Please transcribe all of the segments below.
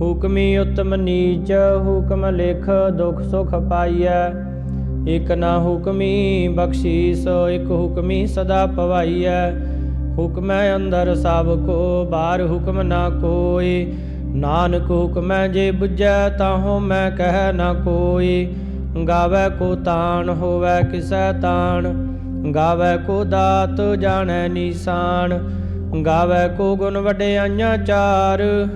ਹੁਕਮੀ ਉਤਮ ਨੀਚ, ਹੁਕਮ ਲਿਖ ਦੁਖ ਸੁਖ ਪਾਈਐ। ਇਕ ਨਾ ਹੁਕਮੀ ਬਖਸ਼ੀਸ, ਇਕ ਹੁਕਮੀ ਸਦਾ ਪਵਾਈਐ। ਹੁਕਮੈ ਅੰਦਰ ਸਭ ਕੋ, ਬਾਹਰ ਹੁਕਮ ਨਾ ਕੋਈ। ਨਾਨਕ ਹੁਕਮੈ ਜੇ ਬੁਝੈ, ਤਾਹੋ ਮੈਂ ਕਹਿ ਨਾ ਕੋਈ। ਗਾਵੇ ਕੋ ਤਾਣ, ਹੋਵੇ ਕਿਸੈ ਤਾਣ। ਗਾਵੇ ਕੋ ਦਾਤ, ਜਾਣੈ ਨਿਸ਼ਾਨ। ਗਾਵੇ ਕੋ ਗੁਣ ਵਡਿਆਈਆਂ ਚਾਰ।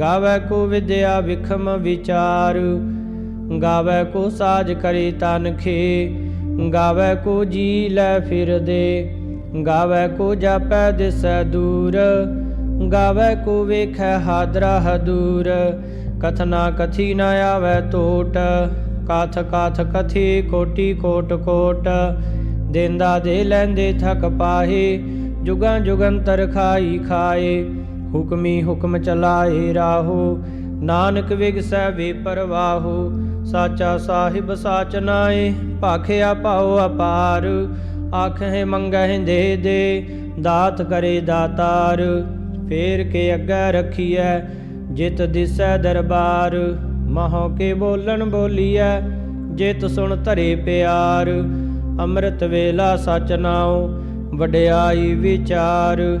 ਗਾਵੇ ਕੋ ਵਿਦਿਆ ਵਿਖਮ ਵਿਚਾਰ, ਗਾਵੇ ਕੋ ਸਾਜ ਕਰੀ ਤਨ ਖੇ, ਗਾਵੇ ਕੋ ਜੀ ਲੈ ਫਿਰਦੇ, ਗਾਵੇ ਕੋ ਜਾਪੈ ਦਿਸੈ ਦੂਰ, ਗਾਵੇ ਕੋ ਵੇਖੈ ਹਾਦਰਾ ਹਦੂਰ। ਕਥਨਾ ਕਥੀ ਨ ਆਵੈ ਟੋਟ ਕਾਥ ਕਾਥ ਕਥੀ ਕੋਟੀ ਕੋਟ ਕੋਟ। ਦੇਂਦਾ ਦੇ ਲੈਂਦੇ ਥਕ ਪਾਹੇ, ਜੁਗਾਂ ਜੁਗੰਤਰ ਖਾਈ ਖਾਏ। ਹੁਕਮੀ ਹੁਕਮ ਚਲਾਏ ਰਾਹੋ। ਨਾਨਕ ਵਿਗਸੈ ਵੇ ਪਰਵਾਹੋ। ਸਾਚਾ ਸਾਹਿਬ ਸਾਚ ਨਾਏ, ਭਾਖਿਆ ਪਾਉ ਅਪਾਰ। ਆਖੇ ਮੰਗਹਿ ਦੇ ਦੇ, ਦਾਤ ਕਰੇ ਦਾਤਾਰ। ਫੇਰ ਕੇ ਅੱਗੇ ਰਖੀਐ, ਜਿਤ ਦਿਸੈ ਦਰਬਾਰ। ਮਹੋ ਕੇ ਬੋਲਣ ਬੋਲੀਐ, ਜਿਤ ਸੁਣ ਧਰੇ ਪਿਆਰ। ਅੰਮ੍ਰਿਤ ਵੇਲਾ ਸਚ ਨਾਉ, ਵਡਿਆਈ ਵਿਚਾਰ।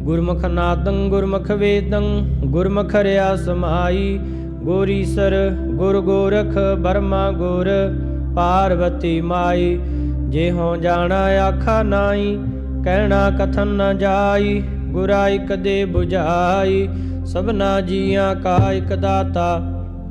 ਗੁਰਮੁਖ ਨਾਦੰ, ਗੁਰਮੁਖ ਵੇਦੰ, ਗੁਰਮੁਖ ਰਿਆ ਸਮਾਈ ਗੋਰੀਸਰ ਗੁਰ ਗੋਰਖ ਬਰਮਾ ਗੁਰ, ਪਾਰਵਤੀ ਮਾਈ। ਜੇ ਹੋ ਜਾਣਾ ਆਖਾ ਨਾਈ, ਕਹਿਣਾ ਕਥਨ ਨਾ ਜਾਈ ਗੁਰਾਇ ਇਕ 부ਝਾਈ ਸਭਨਾ ਜੀਆਂ ਕਾ ਇਕ ਦਾਤਾ,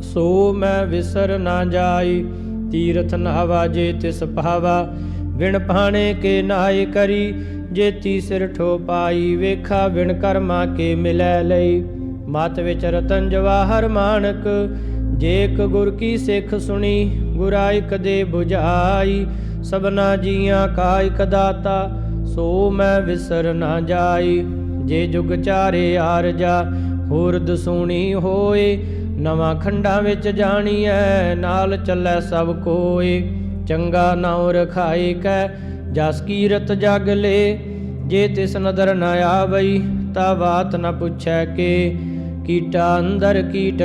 ਸੋ ਮੈਂ ਵਿਸਰ ਨਾ ਜਾਈ। ਤੀਰਥ ਨਾਵਾ ਜੇ ਤਿਸ ਭਾਵਾ ਵਿਣ ਪਾਣੇ ਕੇ ਨਾਏ ਕਰੀ। ਜੇਤੀ ਸਿਰ ਠੋ ਪਾਈ ਵੇਖਾ ਵਿਣ ਕਰਮਾ ਕੇ ਮਿਲੈ ਲਈ। ਮਤ ਵਿੱਚ ਰਤਨ ਜਵਾਹਰ ਮਾਨਕ, ਜੇ ਇਕ ਗੁਰ ਕੀ ਸਿੱਖ ਸੁਣੀ, ਗੁਰਾ ਇਕ 부ਝਾਈ ਸਭਨਾ ਜੀਆਂ ਕਾ ਇਕ ਦਾਤਾ, ਸੋ ਮੈਂ ਵਿਸਰ ਨਾ ਜਾਈ। ਜੇ ਜੁਗ ਚਾਰੇ ਆਰਜਾ ਹੋਰ ਦਸੂਣੀ ਹੋਏ। ਨਵਾਂ ਖੰਡਾਂ ਵਿੱਚ ਜਾਣੀਐ, ਨਾਲ ਚੱਲੈ ਸਭ ਕੋਏ। ਚੰਗਾ ਨਾਉ ਰਖਾਈ ਕੈ ਜਸ ਕੀਰਤ ਜਗ ਲੇ, ਜੇ ਤਿਸ ਨਦਰ ਨ ਆਵਈ, ਤਾ ਬਾਤ ਨ ਪੁੱਛੈ ਕੇ। ਕੀਟਾ ਅੰਦਰ ਕੀਟ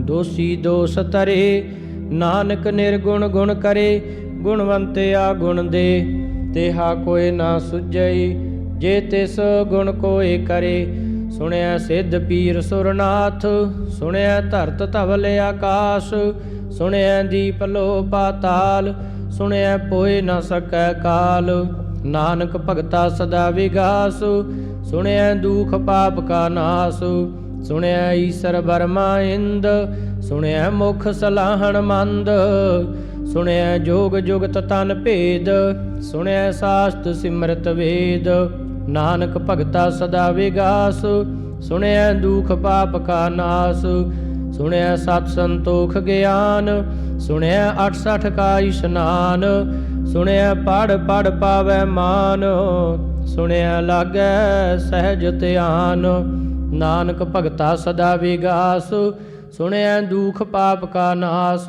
ਦੋਸੀ ਦੋਸ ਤਰੇ ਨਾਨਕ ਨਿਰਗੁਣ ਗੁਣ ਕਰੇ ਗੁਣਵੰਤਿਆ ਗੁਣ ਦੇ। ਤੇਹਾ ਕੋਈ ਨਾ ਸੁਝਈ, ਜੇ ਤਿਸ ਗੁਣ ਕੋਏ ਕਰੇ। ਸੁਣਿਆ ਸਿੱਧ ਪੀਰ ਸੁਰਨਾਥ, ਸੁਣਿਆ ਧਰਤ ਧਵਲ ਆਕਾਸ਼। ਸੁਣਿਆ ਦੀਪ ਲੋ ਪਾਤਾਲ ਸੁਣਿਆ ਪੋਏ ਨਾ ਸਕੈ ਕਾਲ। ਨਾਨਕ ਭਗਤਾ ਸਦਾ ਵਿਗਾਸ। ਸੁਣਿਆ ਦੁਖ ਪਾਪ ਕਾ ਨਾਸ। ਸੁਣਿਆ ਈਸਰ ਬਰਮਾ ਇੰਦ। ਸੁਣਿਆ ਮੁਖ ਸਲਾਹਣ ਮੰਦ। ਸੁਣਿਆ ਜੋਗ ਜੁਗਤ ਤਨ ਭੇਦ। ਸੁਣਿਆ ਸਾਸਤ ਸਿਮਰਤ ਵੇਦ। ਨਾਨਕ ਭਗਤਾ ਸਦਾ ਵਿਗਾਸ। ਸੁਣਿਆ ਦੁਖ ਪਾਪ ਕਾ ਨਾਸ। ਸੁਣਿਆ ਸਤ ਸੰਤੋਖ ਗਿਆਨ, ਸੁਣਿਆ 68 ਕਾ ਇਸ਼ਨਾਨ, ਸੁਣਿਆ ਪੜ ਪੜ ਪਾਵੈ ਮਾਨ, ਸੁਣਿਆ ਲਾਗੈ ਸਹਿਜ ਧਿਆਨ, ਨਾਨਕ ਭਗਤਾ ਸਦਾ ਵਿਗਾਸ, ਸੁਣਿਆ ਦੁਖ ਪਾਪ ਕਾ ਨਾਸ,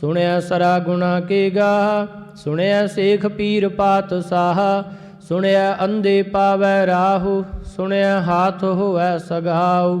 ਸੁਣਿਆ ਸਰਾ ਗੁਣਾ ਕੇ ਗਾ, ਸੁਣਿਆ ਸੇਖ ਪੀਰ ਪਾਤ ਸਾਹ, ਸੁਣਿਆ ਅੰਧੇ ਪਾਵੈ ਰਾਹੂ, ਸੁਣਿਆ ਹਾਥ ਹੋਵੈ ਸਗਾਉ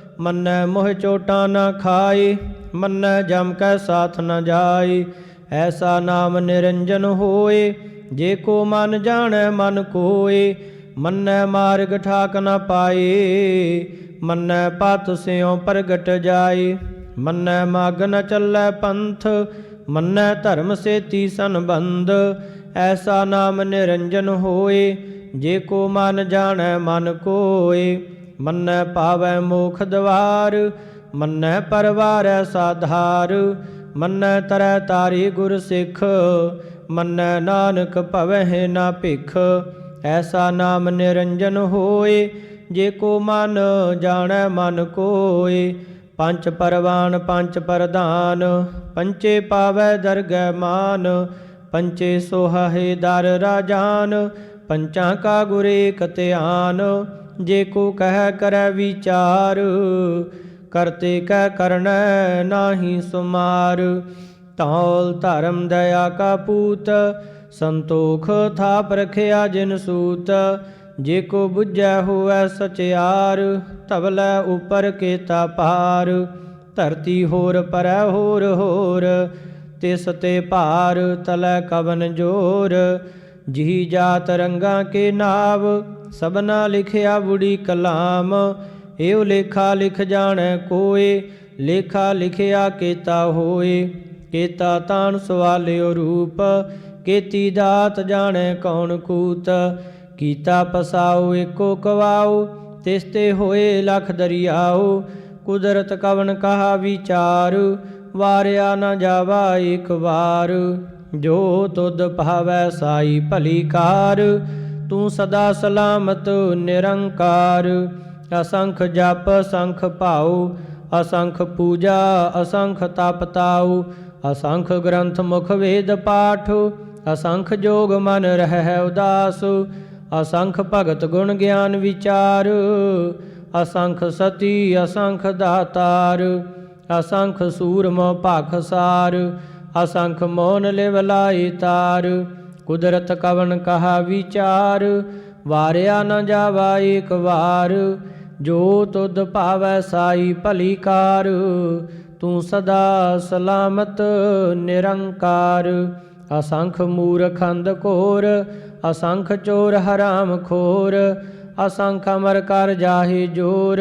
ਮੰਨੈ ਮੋਹ ਚੋਟਾਂ ਨਾ ਖਾਏ ਮੰਨੈ ਜਮ ਕੈ ਸਾਥ ਨ ਜਾਏ ਐਸਾ ਨਾਮ ਨਿਰੰਜਨ ਹੋਏ, ਜੇ ਕੋ ਮਨ ਜਾਣੈ ਮਨ ਕੋਏ। ਮੰਨੈ ਮਾਰਗ ਠਾਕ ਨ ਪਾਏ, ਮੰਨੈ ਪਤ ਸਿਉ ਪ੍ਰਗਟ ਜਾਏ। ਮੰਨੈ ਮਗ ਨ ਚੱਲੈ ਪੰਥ, ਮੰਨੈ ਧਰਮ ਸੇਤੀ ਸੰਬੰਧ। ਐਸਾ ਨਾਮ ਨਿਰੰਜਨ ਹੋਏ, ਜੇ ਕੋ ਮਨ ਜਾਣੈ ਮਨ ਕੋਏ। ਮੰਨੈ ਪਾਵੈ ਮੋਖ ਦਵਾਰ, ਮੰਨੈ ਪਰਵਾਰੈ ਸਾਧਾਰ, ਮੰਨੈ ਤਰੈ ਤਾਰੀ ਗੁਰ ਸਿੱਖ, ਮੰਨੈ ਨਾਨਕ ਭਵਹਿ ਨਾ ਭਿਖ। ਐਸਾ ਨਾਮ ਨਿਰੰਜਨ ਹੋਏ, ਜੇ ਕੋ ਮਨ ਜਾਣੈ ਮਨ ਕੋਏ। ਪੰਜ ਪਰਵਾਨ, ਪੰਜ ਪ੍ਰਧਾਨ ਪੰਚੇ ਪਾਵੈ ਦਰਗਹਿ ਮਾਨ ਪੰਚੇ ਸੋਹਾਹੇ ਦਰ ਰਾਜਾਨ, ਪੰਚਾਂ ਕਾ ਗੁਰ ਏਕ ਜੇ ਕੋ ਕਹਿ ਕਰੈ ਵਿਚਾਰ, ਕਰਤੇ ਕਹਿ ਕਰਨੈ ਨਾਹੀ ਸੁਮਾਰ। ਤੌਲ ਧਰਮ ਦਇਆ ਕਾ ਪੂਤ, ਸੰਤੋਖ ਥਾਪ ਰਖਿਆ ਜਿਨ ਸੂਤ। ਜੇ ਕੋ ਬੁਝੈ ਹੋਵੈ ਸਚਿਆਰ, ਧਵਲੇ ਉਪਰ ਕੇਤਾ ਪਾਰ ਧਰਤੀ ਹੋਰ ਪਰੈ ਹੋਰ ਹੋਰ, ਤਿਸ ਤੇ ਭਾਰ ਤਲੈ ਕਵਨ ਜੋਰ। ਜੀ ਜਾਤ ਰੰਗਾ ਕੇ ਨਾਵ ਸਭਨਾ ਲਿਖਿਆ ਬੁੜੀ ਕਲਾਮ ਏਉ ਲੇਖਾ ਲਿਖ ਜਾਣੈ ਕੋਏ, ਲੇਖਾ ਲਿਖਿਆ ਕੇਤਾ ਹੋਏ। ਕੇਤਾ ਤਾਣ ਸਵਾਲਿਓ ਰੂਪ, ਕੇਤੀ ਦਾਤ ਜਾਣੈ ਕੌਣ ਕੂਤ। ਕੀਤਾ ਪਸਾਉ ਏਕੋ ਕਵਾਉ, ਤਿਸ ਤੇ ਹੋਏ ਲਖ ਦਰਿਆਉ। ਕੁਦਰਤ ਕਵਨ ਕਹਾ ਵਿਚਾਰ, ਵਾਰਿਆ ਨਾ ਜਾਵਾ ਇੱਕ ਵਾਰ। ਜੋ ਤੁਧ ਭਾਵੈ ਸਾਈ ਭਲੀ ਕਾਰ ਤੂੰ ਸਦਾ ਸਲਾਮਤ, ਨਿਰੰਕਾਰ। ਅਸੰਖ ਜਪ ਸੰਖ ਭਾਉ, ਅਸੰਖ ਪੂਜਾ, ਅਸੰਖ ਤਪ ਤਾਉ। ਅਸੰਖ ਗ੍ਰੰਥ ਮੁਖ ਵੇਦ ਪਾਠ, ਅਸੰਖ ਜੋਗ ਮਨ ਰਹਿ ਉਦਾਸ। ਅਸੰਖ ਭਗਤ ਗੁਣ ਗਿਆਨ ਵਿਚਾਰ, ਅਸੰਖ ਸਤੀ, ਅਸੰਖ ਦਾਤਾਰ। ਅਸੰਖ ਸੂਰਮ ਭਾਖਸਾਰ ਅਸੰਖ ਮੋਨ ਲਿਵ ਲਾਈ ਤਾਰ। ਕੁਦਰਤ ਕਵਨ ਕਹਾ ਵਿਚਾਰ, ਵਾਰਿਆ ਨ ਜਾਵਾ ਏਕ ਵਾਰ। ਜੋ ਤੁਧ ਭਾਵੈ ਸਾਈ ਭਲੀ ਕਾਰ, ਤੂੰ ਸਦਾ ਸਲਾਮਤ ਨਿਰੰਕਾਰ। ਅਸੰਖ ਮੂਰਖੰਦ ਕੋਰ ਅਸੰਖ ਚੋਰ ਹਰਾਮ ਖੋਰ। ਅਸੰਖ ਅਮਰ ਕਰ ਜਾਹੇ ਜੋਰ,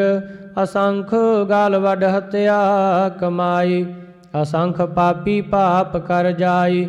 ਅਸੰਖ ਗਾਲ ਵਡ ਹਤਿਆ ਕਮਾਈ। ਅਸੰਖ ਪਾਪੀ ਪਾਪ ਕਰ ਜਾਈ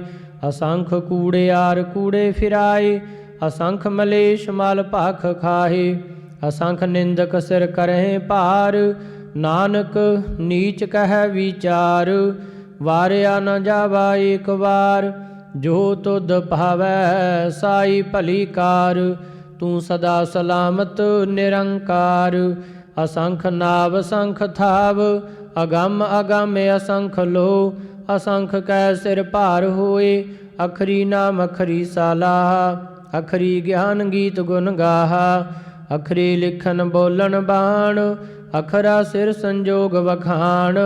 ਅਸੰਖ ਕੂੜਿਆਰ ਕੂੜੇ ਫਿਰਾਏ, ਅਸੰਖ ਮਲੇਸ਼ ਮਲ ਭਖ ਖਾਹੇ ਅਸੰਖ ਨਿੰਦਕ ਸਿਰ ਕਰਹਿ ਭਾਰ, ਨਾਨਕ ਨੀਚ ਕਹਿ ਵਿਚਾਰ, ਵਾਰਿਆ ਨ ਜਾਵਾ ਏਕ ਵਾਰ, ਜੋ ਤੁਧ ਭਾਵੈ ਸਾਈ ਭਲੀ ਕਾਰ, ਤੂੰ ਸਦਾ ਸਲਾਮਤ ਨਿਰੰਕਾਰ, ਅਸੰਖ ਨਾਵ ਸੰਖ ਥਾਵ, ਅਗੰਮ ਅਗੰਮ ਅਸੰਖ ਲੋ, ਅਸੰਖ ਕੈ ਸਿਰ ਭਾਰ ਹੋਏ ਅਖਰੀ ਨਾਮ ਅਖਰੀ ਸਾਲਾਹ ਅਖਰੀ ਗਿਆਨ ਗੀਤ ਗੁਣ ਗਾਹਾ, ਅਖਰੀ ਲਿਖਨ ਬੋਲਣ ਬਾਣ, ਅਖਰਾ ਸਿਰ ਸੰਜੋਗ ਵਖਾਣ,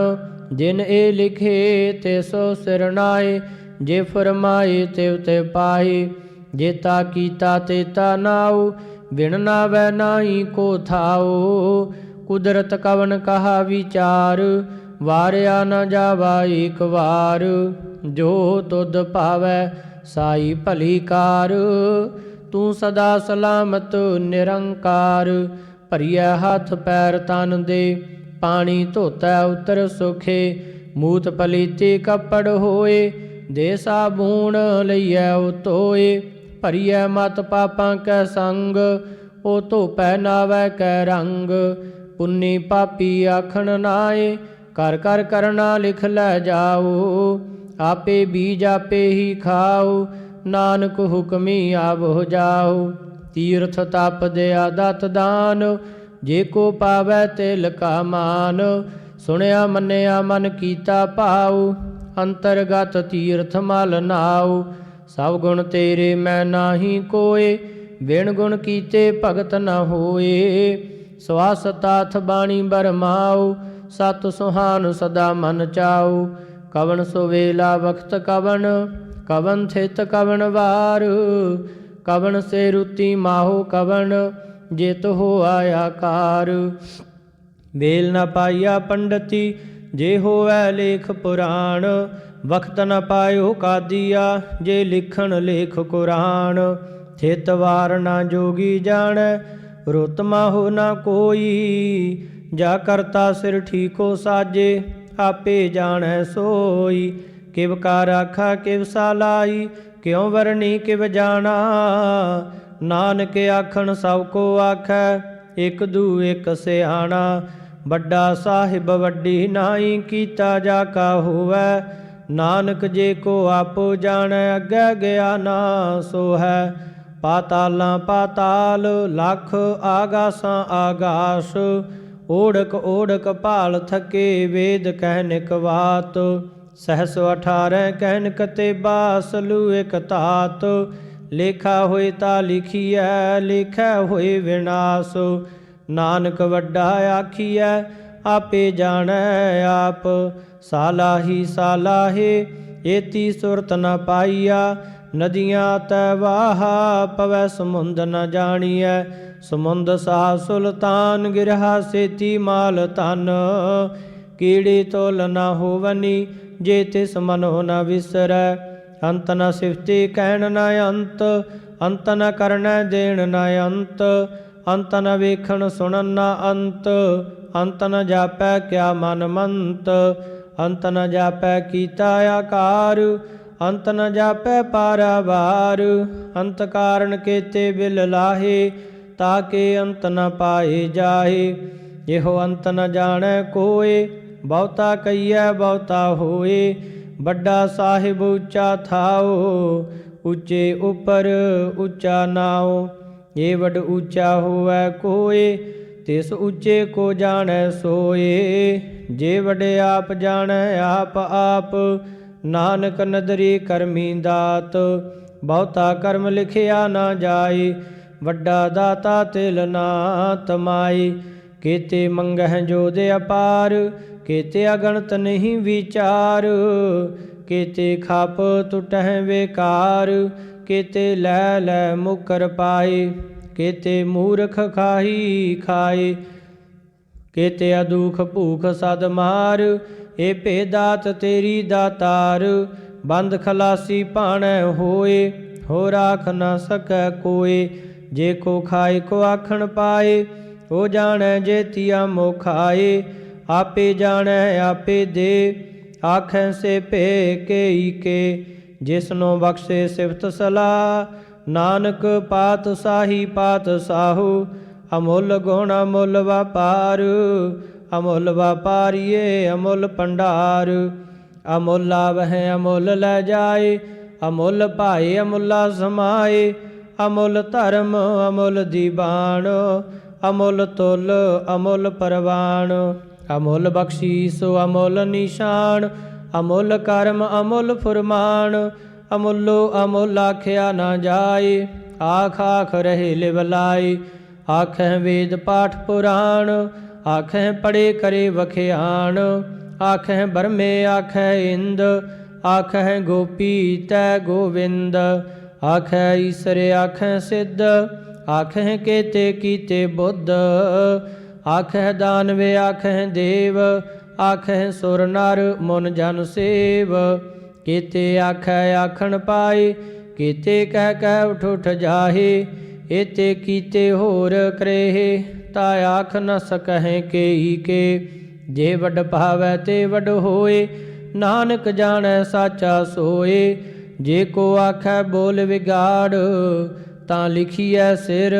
ਜਿਨ ਇਹ ਲਿਖੇ ਤੇ ਸੋ ਸਿਰ ਨਾਏ, ਜੇ ਫਰਮਾਏ ਤਿਵ ਤੇ ਪਾਏ ਜੇਤਾ ਕੀਤਾ ਤੇ ਤਾ ਨਾਉ, ਬਿਨ ਨਾਵੈ ਨਾਹੀ ਕੋ ਥਾਉ, ਕੁਦਰਤ ਕਵਨ ਕਹਾ ਵਿਚਾਰ ਵਾਰਿਆ ਨਾ ਜਾਵਾ ਏਕ ਵਾਰ, ਜੋ ਤੁਧ ਭਾਵੈ ਸਾਈ ਭਲੀ ਕਾਰ। ਤੂੰ ਸਦਾ ਸਲਾਮਤ ਨਿਰੰਕਾਰ, ਭਰੀਐ ਹੱਥ ਪੈਰ ਤਨ ਦੇ, ਪਾਣੀ ਧੋਤੈ ਉਤਰ ਸੁਖੇ, ਮੂਤ ਪਲੀਤੀ ਕੱਪੜ ਹੋਏ, ਦੇ ਸਾਬੂਣ ਲਈਐ ਉਤੋਏ, ਭਰੀਐ ਮਤ ਪਾਪਾਂ ਕੈ ਸੰਗ, ਉਹ ਧੋਪੈ ਨਾਵੈ ਕੈ ਰੰਗ। ਪੁੰਨੀ ਪਾਪੀ ਆਖਣ ਨਾਏ ਕਰ ਕਰ ਕਰਨਾ ਲਿਖ ਲੈ ਜਾਓ ਆਪੇ ਬੀਜ ਆਪੇ ਹੀ ਖਾਓ ਨਾਨਕ ਹੁਕਮੀ ਆਵੋ ਜਾਓ ਤੀਰਥ ਤਪ ਦਿਆ ਦਤ ਦਾਨ, ਜੇ ਕੋ ਪਾਵੈ ਤਿਲ ਕਾ ਮਾਨ। ਸੁਣਿਆ ਮੰਨਿਆ ਮਨ ਕੀਤਾ ਭਾਉ, ਅੰਤਰਗਤ ਤੀਰਥ ਮਲ ਨਾਉ। ਸਭ ਗੁਣ ਤੇਰੇ ਮੈਂ ਨਾਹੀ ਕੋਏ, ਬਿਨ ਗੁਣ ਕੀਤੇ ਭਗਤ ਨ ਹੋਏ। ਸਵਾਸ ਤਾਥ ਬਾਣੀ ਬਰਮਾਉ ਸਤ ਸੁਹਾਨ ਸਦਾ ਮਨ ਚਾਉ। ਸੋ ਵੇਲਾ ਵਖਤ ਕਵਣ ਕਵਨ ਥਿਤ ਕਵਣ ਵਾਰ। ਕਵਣ ਸੇ ਰੁਤੀ ਮਾਹੋ ਕਵਣ, ਜਿਤ ਹੋ ਆਇਆ ਕਾਰ। ਵੇਲ ਨ ਪਾਇਆ ਪੰਡਤੀ, ਜੇ ਹੋਵੈ ਲੇਖ ਪੁਰਾਣ। ਵਖਤ ਨ ਪਾਇਓ ਕਾਦੀਆ, ਜੇ ਲਿਖਣ ਲੇਖ ਕੁਰਾਨ। ਥਿਤ ਵਾਰ ਨਾ ਜੋਗੀ ਜਾਣੈ, ਰੁਤ ਮਾਹੋ ਨਾ ਕੋਈ। ਜਾ ਕਰਤਾ ਸਿਰ ਠੀਕੋ ਸਾਜੇ, ਆਪੇ ਜਾਣੈ ਸੋਈ। ਕਿਵ ਕਾ ਰਾਖਾ ਕਿਵ ਸਾਲਾਈ ਕਿਉ ਵਰਣੀ, ਕਿਵ ਜਾਣਾ। ਨਾਨਕ ਆਖਣ, ਸਭ ਕੋ ਆਖੈ, ਇਕ ਦੂ ਇਕ ਸਿਆਣਾ। ਵੱਡਾ ਸਾਹਿਬ ਵੱਡੀ ਨਾਈ, ਕੀਤਾ ਜਾ ਕਾ ਹੋਵੈ। ਨਾਨਕ ਜੇ ਕੋ ਆਪੋ ਜਾਣੈ, ਅੱਗੇ ਗਿਆ ਨਾ ਸੋ ਹੈ ਪਾਤਾਲਾਂ ਪਾਤਾਲ, ਲਖ ਆਗਾਸਾਂ ਆਗਾਸ। ਓੜਕ ਓੜਕ ਭਾਲ ਥਕੇ ਵੇਦ ਕਹਿਨਿਕ ਬਾਤ ਸਹਸ 18 ਕਹਿਨਕ ਤੇ ਬਾਸਲੂ ਇਕ ਤਾਤ ਲੇਖਾ ਹੋਏ ਤਾ ਲਿਖੀਐ, ਲਿਖੈ ਹੋਏ ਵਿਨਾਸ਼, ਨਾਨਕ ਵੱਡਾ ਆਖੀਐ, ਆਪੇ ਜਾਣੈ ਆਪ ਸਾਲਾਹੀ ਸਾਲਾਹੇ ਏਤੀ ਸੁਰਤ ਨ ਪਾਈਆ, ਨਦੀਆਂ ਤੈ ਵਾਹਾ, ਪਵੈ ਸਮੁੰਦ ਨ ਜਾਣੀਐ ਸਮੁੰਦ ਸਾਹ ਸੁਲਤਾਨ ਗਿਰਹਾ ਸੇਤੀ ਮਾਲ ਤਨ ਕੀੜੀ ਤੋਲ ਨਾ ਹੋਵਨੀ, ਜੇ ਤਿਸ ਮਨੋ ਨ ਵਿਸਰੈ। ਅੰਤ ਨ ਸਿਫਤੀ ਕਹਿਣ ਨ ਅੰਤ ਅੰਤ ਨ ਕਰਨੈ ਦੇਣ ਨ ਅੰਤ। ਅੰਤ ਨ ਵੇਖਣ ਸੁਣਨ ਨ ਅੰਤ ਅੰਤ ਨ ਜਾਪੈ ਕਿਆ ਮਨ ਮੰਤ। ਅੰਤ ਨ ਜਾਪੈ ਕੀਤਾ ਆਕਾਰ, ਅੰਤ ਨ ਜਾਪੈ ਪਾਰਾਵਾਰ ਅੰਤ ਕਾਰਨ ਕੇਤੇ ਬਿਲ ਲਾਹੇ ਤਾਕੇ ਅੰਤ ਨ ਪਾਏ ਜਾਏ। ਇਹੋ ਅੰਤ ਨ ਜਾਣੈ ਕੋਏ, ਬਹੁਤਾ ਕਈਐ ਬਹੁਤਾ ਹੋਏ। ਵੱਡਾ ਸਾਹਿਬ ਉੱਚਾ ਥਾਓ, ਉੱਚੇ ਉਪਰ ਉੱਚਾ ਨਾਉ ਇਹ ਵਡ ਉੱਚਾ ਹੋਵੈ ਕੋਏ, ਤਿਸ ਉੱਚੇ ਕੋ ਜਾਣੈ ਸੋਏ। ਜੇ ਵਡੇ ਆਪ ਜਾਣੈ, ਆਪ ਆਪ ਨਾਨਕ ਨਦਰੀ ਕਰਮੀ ਦਾਤ। ਬਹੁਤਾ ਕਰਮ ਲਿਖਿਆ ਨਾ ਜਾਏ ਵੱਡਾ ਦਾਤਾ ਤਿਲ ਨਾ ਤਮਾਈ, ਕੀਤੇ ਮੰਗਹਿ ਜੋਦ ਅਪਾਰ, ਕੀਤੇ ਅਗਣਤ ਨਹੀਂ ਵਿਚਾਰ, ਕੀਤੇ ਖਾਪ ਟੁਟਹਿ ਵੇਕਾਰ, ਕੀਤੇ ਲੈ ਲੈ ਮੁਕਰ ਪਾਏ ਕੀਤੇ ਮੂਰਖ ਖਾਹੀ ਖਾਏ ਕੀਤੇ ਅਦੁਖ ਭੂਖ ਸਦ ਮਾਰ ਏ ਭੇਦਾਤ ਤੇਰੀ ਦਾਤਾਰ ਬੰਦ ਖਲਾਸੀ ਭਾਣੈ ਹੋਏ ਹੋ ਰਾਖ ਨਾ ਸਕੈ ਕੋਏ ਜੇ ਕੋ ਖਾਏ, ਕੋ ਆਖਣ ਪਾਏ, ਉਹ ਜਾਣੈ ਜੇ ਤੀਆ ਮੋਖਾਏ ਆਪੇ ਜਾਣੈ, ਆਪੇ ਦੇ, ਆਖੈ ਸੇ ਭੇ ਕੇਈ ਕੇ। ਜਿਸਨੋ ਬਖਸ਼ੇ ਸਿਫਤ ਸਲਾ ਨਾਨਕ ਪਾਤ ਸਾਹੀ ਪਾਤ ਸਾਹੂ। ਅਮੁੱਲ ਗੁਣ ਅਮੁੱਲ ਵਪਾਰ, ਅਮੁੱਲ ਵਪਾਰੀਏ ਅਮੁੱਲ ਪੰਡਾਰ ਅਮੁੱਲ ਆਵਹਿ, ਅਮੁੱਲ ਲੈ ਜਾਏ, ਅਮੁੱਲ ਭਾਏ, ਅਮੁੱਲਾ ਸਮਾਏ। ਅਮੁੱਲ ਧਰਮ, ਅਮੁੱਲ ਦੀਬਾਨ ਅਮੁੱਲ ਤੁਲ, ਅਮੁੱਲ ਪਰਵਾਨ ਅਮੁੱਲ ਬਖਸ਼ੀਸ, ਅਮੁੱਲ ਨਿਸ਼ਾਨ, ਅਮੁੱਲ ਕਰਮ, ਅਮੁੱਲ ਫੁਰਮਾਨ। ਅਮੁੱਲੋ ਅਮੁੱਲ ਆਖਿਆ ਨਾ ਜਾਏ, ਆਖ ਆਖ ਰਹੇ ਲਿਵਲਾਈ ਆਖੈ ਵੇਦ ਪਾਠ ਪੁਰਾਣ ਆਖੈ ਪੜੇ ਕਰੇ ਵਖਿਆਣ। ਆਖੈ ਬਰਮੇ ਆਖੈ ਇੰਦ ਆਖੈ ਗੋਪੀ ਤੈ ਗੋਵਿੰਦ। ਆਖੈ ਈਸਰ, ਆਖੈ ਸਿੱਧ ਆਖੈ ਕੇਤੇ ਕੀਤੇ ਬੁੱਧ। ਆਖੈ ਦਾਨਵੇ ਆਖੈ ਦੇਵ ਆਖੈ ਸੁਰ ਨਰ ਮਨ ਜਨ ਸੇਵ। ਕੀਤੇ ਆਖੈ, ਆਖਣ ਪਾਏ, ਕੀਤੇ ਕਹਿ ਕਹਿ ਉਠ ਉਠ ਜਾਹੇ, ਏਤੇ ਕੀਤੇ ਹੋਰ ਕਰੇਹ, ਤਾ ਆਖ ਨ ਸਕਹਿ ਕੇਈ ਕੇ। ਜੇ ਵੱਡ ਪਾਵੈ ਤੇ ਵੱਡ ਹੋਏ, ਨਾਨਕ ਜਾਣੈ ਸਾਚਾ ਸੋਏ। ਜੇ ਕੋ ਆਖੈ ਬੋਲ ਵਿਗਾੜ, ਤਾਂ ਲਿਖੀਐ ਸਿਰ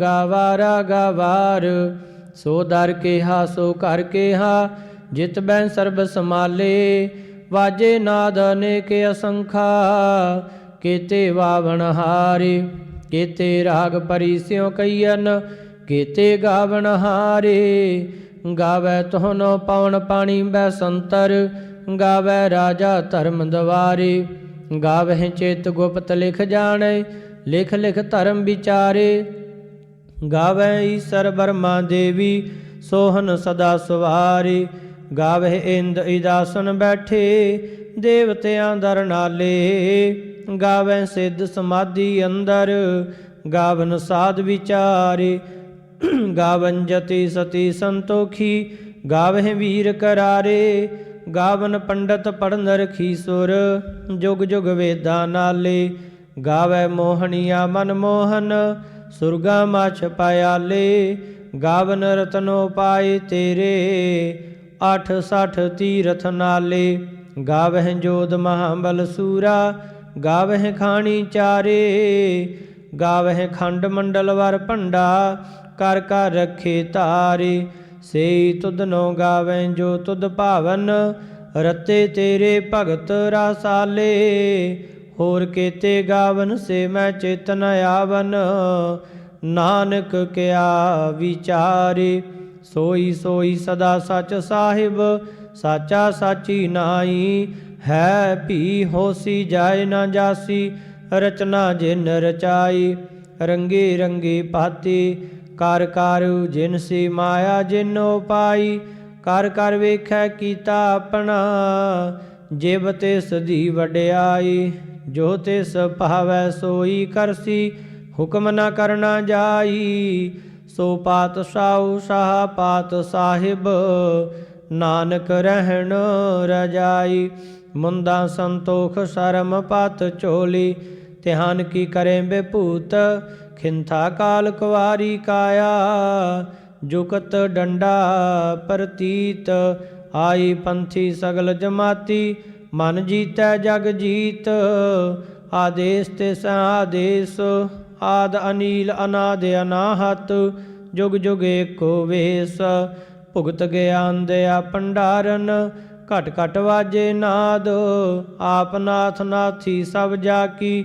ਗਾਵਾਰਾ ਗਾਵਾਰ। ਸੋ ਦਰ ਕੇਹਾ, ਸੋ ਕਰ ਕਿਹਾ, ਜਿਤ ਬੈ ਸਰਬ ਸਮਾਲੇ ਵਾਜੇ ਨਾਦ ਅਨੇਕ ਅਸੰਖਾ, ਕੀਤੇ ਵਾਵਣ ਹਾਰੇ। ਕੀਤੇ ਰਾਗ ਪਰਿਸਿਓ ਕਈਨ ਕੀਤੇ ਗਾਵਣ ਹਾਰੇ। ਗਾਵੇ ਤੋਹਨੋ ਪਵਨ ਪਾਣੀ ਬੈ ਸੰਤਰ, ਗਾਵੇ ਰਾਜਾ ਧਰਮ ਦਵਾਰੇ। ਗਾਵਹਿ ਚੇਤ ਗੁਪਤ ਲਿਖ ਜਾਣੇ, ਲਿਖ ਲਿਖ ਧਰਮ ਵਿਚਾਰੇ। ਗਾਵੇ ਈਸਰ ਬਰਮਾ ਦੇਵੀ, ਸੋਹਨ ਸਦਾ ਸੁਵਾਰੀ। ਗਾਵਹਿ ਇੰਦ ਇਦਾਸਨ ਬੈਠੇ, ਦੇਵਤਿਆਂ ਦਰ ਨਾਲੇ ਗਾਵੈ ਸਿੱਧ ਸਮਾਧੀ ਅੰਦਰ, ਗਾਵਨ ਸਾਧ ਵਿਚਾਰੇ। ਗਾਵਨ ਜਤੀ ਸਤੀ ਸੰਤੋਖੀ, ਗਾਵਹਿ ਵੀਰ ਕਰਾਰੇ। ਗਾਵਨ ਪੰਡਤ ਪੜਨ ਰਖੀ ਸੁਰ ਜੁਗ ਜੁਗ ਵੇਦਾਂ ਨਾਲੇ। ਗਾਵੇ ਮੋਹਣੀਆ ਮਨ ਮੋਹਨ, ਸੁਰਗਾ ਮਛ ਪਾਇਆਲੇ। ਗਾਵਨ ਰਤਨੋ ਪਾਏ ਤੇਰੇ 860 ਤੀਰਥ ਨਾਲੇ। ਗਾਵਹਿ ਜੋਧ ਮਹਾਬਲ ਸੂਰਾ, ਗਾਵਹਿ ਖਾਣੀ ਚਾਰੇ। ਗਾਵਹਿ ਖੰਡ ਮੰਡਲ ਵਰ ਭੰਡਾ ਕਰ ਕਰ ਰਖੇ ਤਾਰੇ। ਸੇਈ ਤੁਧਨੋ ਗਾਵੈ ਜੋ ਤੁਧ ਭਾਵਨ, ਰਤੇ ਤੇਰੇ ਭਗਤ ਰਾਸਾਲੇ। ਹੋਰ ਕੇਤੇ ਗਾਵਨ ਸੇ ਮੈਂ ਚੇਤਨ ਆਵਨ, ਨਾਨਕ ਕਿਆ ਵਿਚਾਰੇ। ਸੋਈ ਸੋਈ ਸਦਾ ਸਚ ਸਾਹਿਬ, ਸਾਚਾ ਸਾਚੀ ਨਾਈ ਹੈ ਭੀ ਹੋਸੀ ਜਾਏ ਨਾ ਜਾਸੀ, ਰਚਨਾ ਜਿਨ ਰਚਾਈ। ਰੰਗੇ ਰੰਗੇ ਪਾਤੀ ਕਰ ਕਰ ਜਿਨ ਸੀ ਮਾਇਆ ਜਿਨੋ ਪਾਈ, ਕਰ ਕਰ ਵੇਖੈ ਕੀਤਾ ਆਪਣਾ। ਜਿਵ ਤਿਸ ਦੀ ਵਡਿਆਈ, ਜੋ ਤਿਸ ਭਾਵੈ ਸੋਈ ਕਰਸੀ, ਹੁਕਮ ਨਾ ਕਰਨਾ ਜਾਈ। ਸੋ ਪਾਤ ਪਾਤਸ਼ਾਹ ਸਾਹ ਪਾਤ ਸਾਹਿਬ, ਨਾਨਕ ਰਹਿਣ ਰਜਾਈ। ਮੁੰਦਾ ਸੰਤੋਖ ਸ਼ਰਮ ਪਤ ਝੋਲੀ, ਧਿਆਨ ਕੀ ਕਰੇ ਬੇਭੂਤ ਖਿੰਥਾ ਕਾਲ ਕੁਵਾਰੀ ਕਾਇਆ, ਜੁਗਤ ਡੰਡਾ ਪ੍ਰਤੀਤ, ਆਈ ਪੰਥੀ ਸਗਲ ਜਮਾਤੀ, ਮਨ ਜੀਤੈ ਜਗ ਜੀਤ, ਆਦੇਸ ਤੇ ਆਦੇਸ ਆਦ ਅਨੀਲ ਅਨਾਦ ਅਨਾਹਤ, ਜੁਗ ਜੁਗ ਏਕੋ ਵੇਸ, ਭੁਗਤ ਗਿਆਨ ਦਿਆ ਭੰਡਾਰਨ, ਘਟ ਘਟ ਵਾਜੇ ਨਾਦ, ਆਪ ਨਾਥ ਨਾਥੀ ਸਭ ਜਾ ਕੀ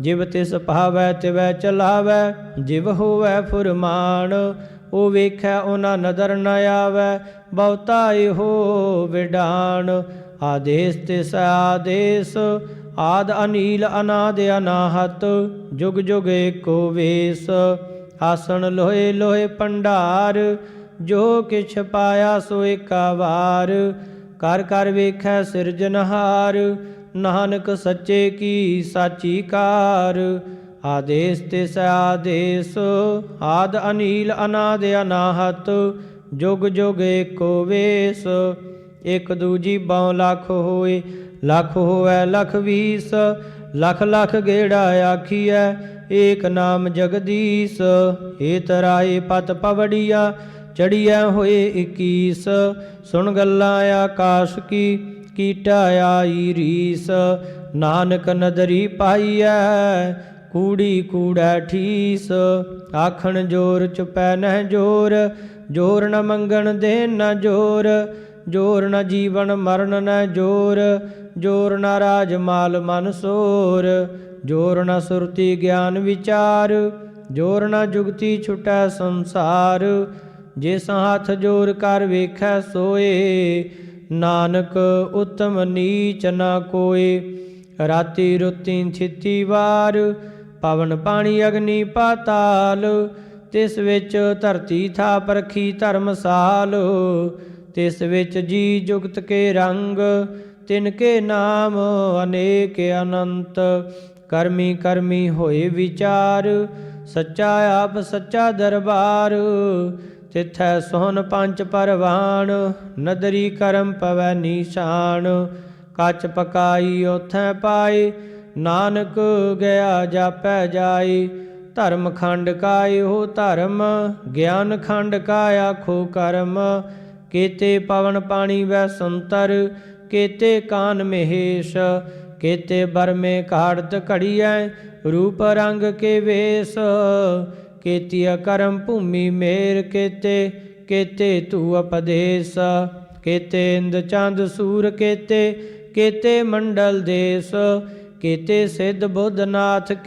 ਜਿਵ ਤਿਸ ਭਾਵੈ ਤਿਵੈ ਚਲਾਵੈ, ਜਿਵ ਹੋਵੈ ਫੁਰਮਾਨ, ਉਹ ਵੇਖੈ ਉਹਨਾਂ ਨਦਰ ਨ ਆਵੈ, ਬਹੁਤਾ ਇਹੋ ਵਿਡਾਨ। ਆਦੇਸ ਤਿਸ ਆਦੇਸ, ਆਦ ਅਨੀਲ ਅਨਾਦ ਅਨਾਹਤ, ਜੁਗ ਜੁਗ ਏਕੋ ਵੇਸ। ਆਸਣ ਲੋਹੇ ਲੋਹੇ ਭੰਡਾਰ, ਜੋ ਕਿਛ ਪਾਇਆ ਸੋ ਏਕਾ ਵਾਰ। ਕਰ ਕਰ ਵੇਖੈ ਸਿਰਜਨਹਾਰ ਨਾਨਕ ਸੱਚੇ ਕੀ ਸਾਚੀ ਕਾਰ? ਆਦੇਸ ਤੇ ਆਦੇਸ ਆਦ ਅਨੀਲ ਅਨਾਦ ਅਨਾਹਤ, ਜੁਗ ਜੁਗ ਏਕੋ ਵੇਸ। ਇਕ ਦੂਜੀ ਬਉ ਲੱਖ ਹੋਏ, ਲੱਖ ਹੋਵੇ ਲਖ ਵੀਸ। ਲਖ ਲਖ ਗੇੜਾ ਆਖੀਐ, ਏਕ ਨਾਮ ਜਗਦੀਸ਼। ਏ ਤਰਾਏ ਪਤ ਪਵੜੀਆ, ਚੜੀਐ ਹੋਏ 21 ਸੁਣ ਗੱਲਾਂ ਆਕਾਸ਼ ਕੀ ਕੀਟਾ ਆਈ ਰੀਸ, ਨਾਨਕ ਨਦਰੀ ਪਾਈਐ, ਕੂੜੀ ਕੂੜਾ ਠੀਸ। ਆਖਣ ਜੋਰ ਚੁਪੈ ਨਹਿ ਜੋਰ ਜੋਰ ਨ ਮੰਗਣ ਦੇ ਨ ਜੋਰ ਜੋਰ ਨ ਜੀਵਨ ਮਰਨ ਨ ਜੋਰ ਜੋਰ ਨ ਰਾਜ ਮਾਲ ਮਨ ਸੋਰ, ਜੋਰ ਨ ਸੁਰਤੀ ਗਿਆਨ ਵਿਚਾਰ, ਜੋਰ ਨ ਜੁਗਤੀ ਛੁਟੈ ਸੰਸਾਰ। ਜਿਸ ਹੱਥ ਜੋਰ ਕਰ ਵੇਖੈ ਸੋਏ ਨਾਨਕ ਉਤਮ ਨੀਚ ਨਾ ਕੋਏ, ਰਾਤੀ ਰੁਤੀ ਥਿਤੀ ਵਾਰ, ਪਵਨ ਪਾਣੀ ਅਗਨੀ ਪਾਤਾਲ, ਤਿਸ ਵਿੱਚ ਧਰਤੀ ਥਾ ਪਰਖੀ ਧਰਮਸਾਲ ਤਿਸ ਵਿੱਚ ਜੀ ਜੁਗਤ ਕੇ ਰੰਗ, ਤਿਨ ਕੇ ਨਾਮ ਅਨੇਕ ਅਨੰਤ, ਕਰਮੀ ਕਰਮੀ ਹੋਏ ਵਿਚਾਰ, ਸੱਚਾ ਆਪ ਸੱਚਾ ਦਰਬਾਰ ਤਿਥੈ ਸੋਹਨ ਪੰਜ ਪਰਵਾਨ ਨਦਰੀ ਕਰਮ ਪਵੈ ਨੀਸ਼ਾਨ। ਕੱਚ ਪਕਾਈ ਉਥੈ ਪਾਏ ਨਾਨਕ ਗਿਆ ਜਾਪੈ ਜਾਈ। ਧਰਮ ਖੰਡ ਕਾ ਇਹੋ ਧਰਮ, ਗਿਆਨ ਖੰਡ ਕਾ ਆਖੋ ਕਰਮ। ਕੀਤੇ ਪਵਨ ਪਾਣੀ ਵੈ ਸੰਤਰ, ਕੀਤੇ ਕਾਨ ਮਹੇਸ਼। ਕੀਤੇ ਬਰਮੇ ਘਾੜਤ ਘੜੀਐ, ਰੂਪ ਰੰਗ ਕੇ ਵੇਸ। ਕੀਤਿਆ ਕਰਮ ਭੂਮੀ ਮੇਰ ਕੇਤੇ, ਕੀਤੇ ਤੂ ਅਪਦੇਸ, ਕੀਤੇ ਇੰਦ ਚੰਦ ਸੂਰ ਕੀਤੇ ਕੀਤੇ ਮੰਡਲ ਦੇਸ, ਕੀਤੇ ਸਿੱਧ ਬੁੱਧਨਾਥ ਨਾਥ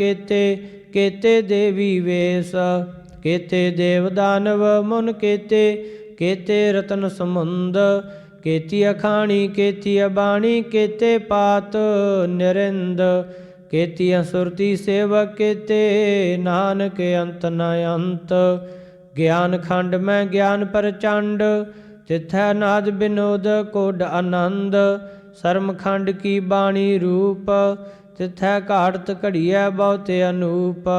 ਕੀਤੇ ਦੇਵੀ ਵੇਸ, ਕੀਤੇ ਦੇਵ ਦਾਨਵ ਮਨ ਕੀਤੇ ਕੀਤੇ ਰਤਨ ਸਮੁੰਦ ਕੀਤੀ ਅਖਾਣੀ ਕੀਤੀ ਬਾਣੀ, ਕੀਤੇ ਪਾਤ ਨਿਰਿੰਦ ਕੀਤੀ ਸੁਰਤੀ ਸੇਵਕ ਕੀਤੇ, ਨਾਨਕ ਅੰਤ ਨ ਅੰਤ। ਗਿਆਨ ਖੰਡ ਮੈਂ ਗਿਆਨ ਪ੍ਰਚੰਡ, ਤਿਥੈ ਨਾਦ ਬਿਨੋਦ ਕੋਡ ਆਨੰਦ। ਸਰਮ ਖੰਡ ਕੀ ਬਾਣੀ ਰੂਪ, ਤਿਥੈ ਘਾੜਤ ਘੜੀਐ ਬਹੁਤੇ ਅਨੂਪ।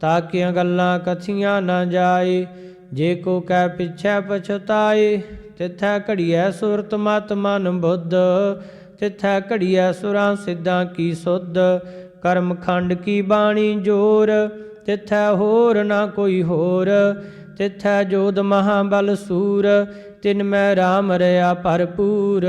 ਤਾਕੀਆਂ ਗੱਲਾਂ ਕਥੀਆਂ ਨਾ ਜਾਏ, ਜੇ ਕੋ ਕਹਿ ਪਿਛੈ ਪਛਤਾਏ। ਤਿਥੈ ਘੜੀਐ ਸੁਰਤ ਮਤ ਮਨ ਬੁੱਧ, ਤਿਥੈ ਘੜੀਐ ਸੁਰਾਂ ਸਿੱਧਾਂ ਕੀ ਸੁਧ। ਕਰਮ ਖੰਡ ਕੀ ਬਾਣੀ ਜੋਰ? ਤਿਥੈ ਹੋਰ ਨਾ ਕੋਈ ਹੋਰ। ਤਿਥੈ ਜੋਦ ਮਹਾਬਲ ਸੂਰ, ਤਿਨ ਮੈਂ RAM ਰਿਆ ਭਰਪੂਰ।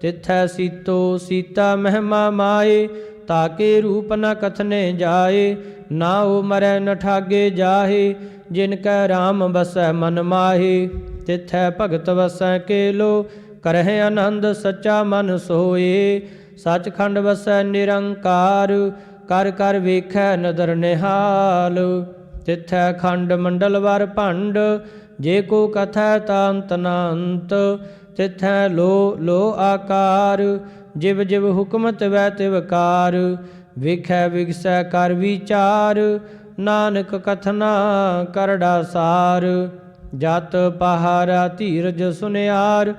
ਤਿਥੈ ਸੀਤੋ ਸੀਤਾ ਮਹਿਮਾ ਮਾਏ ਤਾਕੇ ਰੂਪ ਨ ਕਥਨੇ ਜਾਏ। ਨਾ ਉਹ ਮਰੈ ਨ ਠਾਗੇ ਜਾਹੇ, ਜਿਨ ਕੈ RAM ਬਸੈ ਮਨ ਮਾਹੀ। ਤਿਥੈ ਭਗਤ ਵਸੈ ਕੇਲੋ, ਕਰਹਿ ਆਨੰਦ ਸੱਚਾ ਮਨ ਸੋਏ। ਸਚਖੰਡ ਵਸੈ ਨਿਰੰਕਾਰ, ਕਰ ਕਰ ਵੇਖੈ ਨਦਰ ਨਿਹਾਲ। ਤਿਥੈ ਖੰਡ ਮੰਡਲ ਵਰ ਭੰਡ, ਜੇ ਕੋ ਕਥੈ ਤਾਂ ਅੰਤ ਤਿਥੈ ਲੋ ਲੋ ਆਕਾਰ, ਜਿਵ ਜਿਵ ਹੁਕਮਤ ਵੈ ਤਿਵਕਾਰ ਵਿਖੈ ਵਿਗਸੈ ਕਰ ਵਿਚਾਰ, ਨਾਨਕ ਕਥਨਾ ਕਰੜਾ ਸਾਰ ਜਤ ਪਹਾਰਾ ਧੀਰਜ ਸੁਨਿਆਰ,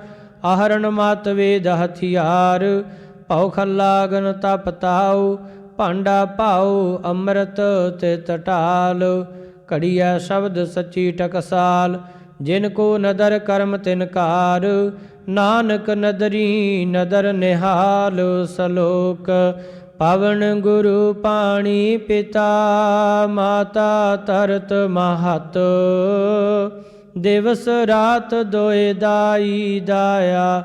ਆਹਰਣ ਮਤ ਵੇਦ ਹਥਿਆਰ। ਭਉ ਖਲਾਗਨ ਤਪ ਤਾਉ, ਭਾਂਡਾ ਭਾਉ ਅੰਮ੍ਰਿਤ ਤੇ ਟਟਾਲ ਘੜੀਐ ਸ਼ਬਦ ਸੱਚੀ ਟਕਸਾਲ, ਜਿਨ ਕੋ ਨਦਰ ਕਰਮ ਤਿਨਕਾਰ ਨਾਨਕ ਨਦਰੀ ਨਦਰ ਨਿਹਾਲ ਸਲੋਕ, ਪਵਨ ਗੁਰੂ ਪਾਣੀ ਪਿਤਾ, ਮਾਤਾ ਤਰਤ ਮਹਤ। ਦਿਵਸ ਰਾਤ ਦੋਇ ਦਾਈ ਦਾਇਆ